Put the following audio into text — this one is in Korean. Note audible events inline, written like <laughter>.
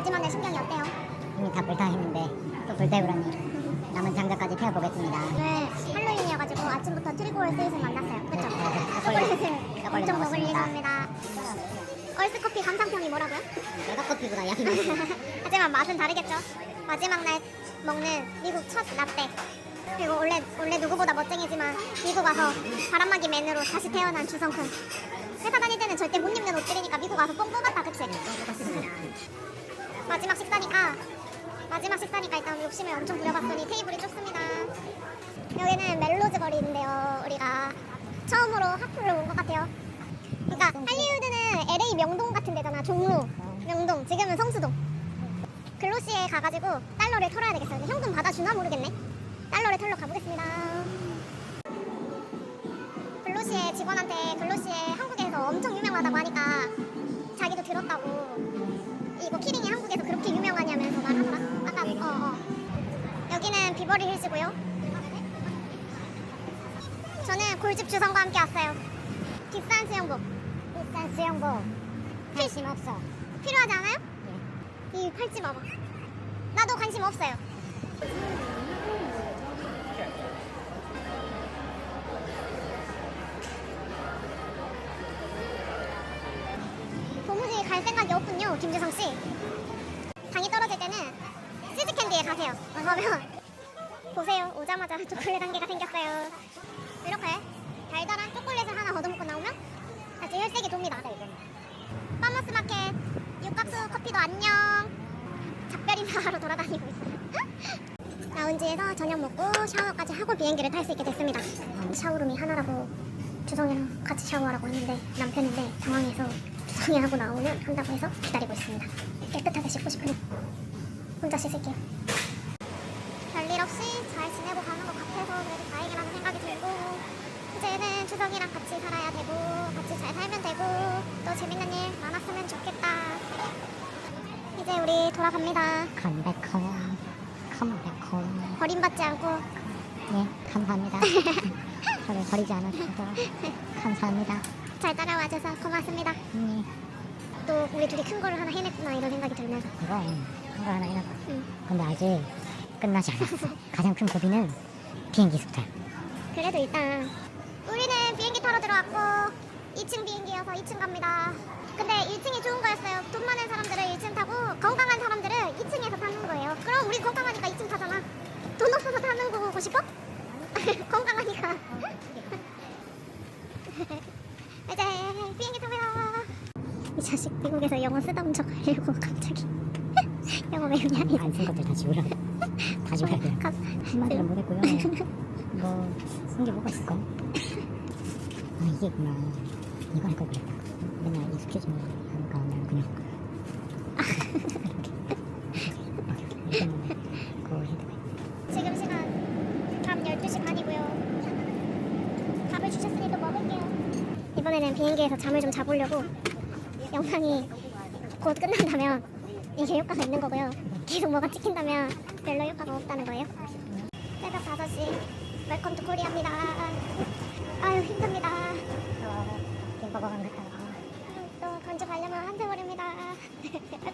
마지막 날 신경이 어때요? 이미 다 불타했는데 또 불태우라니 남은 장작까지 태워보겠습니다. 오늘 할로윈이어가지고 아침부터 트리골 스윗을 만났어요. 그쵸? 네, 초콜릿을 초콜릿 엄청 먹을 먹었습니다. 예정입니다. 얼스커피 감상평이 뭐라고요? 내가 커피보다 양이. 하지만 맛은 다르겠죠. 마지막 날 먹는 미국 첫 라떼. 그리고 원래 원래 누구보다 멋쟁이지만 미국 와서 바람막이 맨으로 다시 태어난 주성큰. 회사 다닐 때는 절대 못 입는 옷들이니까 미국 와서 뽕 뽑았다, 그치? 마지막 식사니까 마지막 식사니까 일단 욕심을 엄청 부려봤더니 테이블이 좁습니다. 여기는 멜로즈 거리인데요. 우리가 처음으로 하프를 온 것 같아요. 그러니까 할리우드는 LA 명동 같은 데잖아. 종로, 명동. 지금은 성수동. 글로시에 가가지고 달러를 털어야 되겠어요. 현금 받아주나 모르겠네. 달러를 털러 가보겠습니다. 글로시에 직원한테 글로시에 한국에서 엄청 유명하다고 하니까 자기도 들었다고 이거 키링이 한국에서 그렇게 유명하냐면서 말하더라. 아까 어 어. 여기는 비버리 힐즈고요. 저는 골집 주성과 함께 왔어요. 비싼 수영복 비싼 수영복 관심 없어. 필요하지 않아요? 이 팔찌 봐봐. 나도 관심 없어요. 갈 생각이 없군요, 김주성 씨. 당이 떨어질 때는 치즈 캔디에 가세요. 그러면 보세요, 오자마자 초콜릿 한 개가 생겼어요. 이렇게 달달한 초콜릿을 하나 얻어먹고 나오면 다시 혈색이 돕니다. 파머스 마켓 육각수 커피도 안녕 작별 인사하러 돌아다니고 있어요 <laughs> 라운지에서 저녁 먹고 샤워까지 하고 비행기를 탈 수 있게 됐습니다 샤워룸이 하나라고 주성이랑 같이 샤워하라고 했는데 남편인데 당황해서 주성이 하고 나오면 한다고 해서 기다리고 있습니다 깨끗하게 씻고 싶으니 혼자 씻을게요 별일 없이 잘 지내고 가는 것 같아서 그래도 다행이라는 생각이 들고 이제는 주성이랑 같이 살아야 되고 같이 잘 살면 되고 또 재밌는 일 많았으면 좋겠다. 이제 우리 돌아갑니다. 컴백 홈. 컴백 홈. 버림받지 않고 네, 감사합니다. <laughs> 저를 버리지 않아주셔서 감사합니다. 잘 따라와줘서 고맙습니다. 네, 또 우리 둘이 큰 거를 하나 해냈구나 이런 생각이 들면서 이건 한거 하나 해놨다. 응. 근데 아직 끝나지 않았어. <laughs> 가장 큰 고비는 비행기부터야. 그래도 일단 우리는 비행기 타러 들어왔고 2층 비행기여서 2층 갑니다. 근데 1층이 좋은 거였어요. 돈 많은 사람들은 1층 타고 건강한 사람들은 2층에서 타는 거예요. 그럼 우리 건강하니까 2층 타잖아. 돈 없어서 타는 거 보고 싶어? <laughs> 건강하니까. <laughs> 비행기 탑니다. 이 자식 미국에서 영어 쓰다 적 하려고 갑자기 <laughs> 영어 외우냐? 안쓴 것들 다 지우라. 다 돼. 가- 한마디로 못했고요. 뭐, 쓴 게 뭐가 있을까? 아, 이게 있구나. 이거 할 걸 그랬다. 맨날 익숙해지면 하니까 그냥 비행기에서 잠을 좀 자보려고 영상이 곧 끝난다면 이게 효과가 있는 거고요. 계속 뭐가 찍힌다면 별로 효과가 없다는 거예요. 새벽 5시 웰컴 투 코리아입니다. 아유 힘듭니다. 김밥왕 같다. 또 건져 가려면 한세월입니다. <laughs>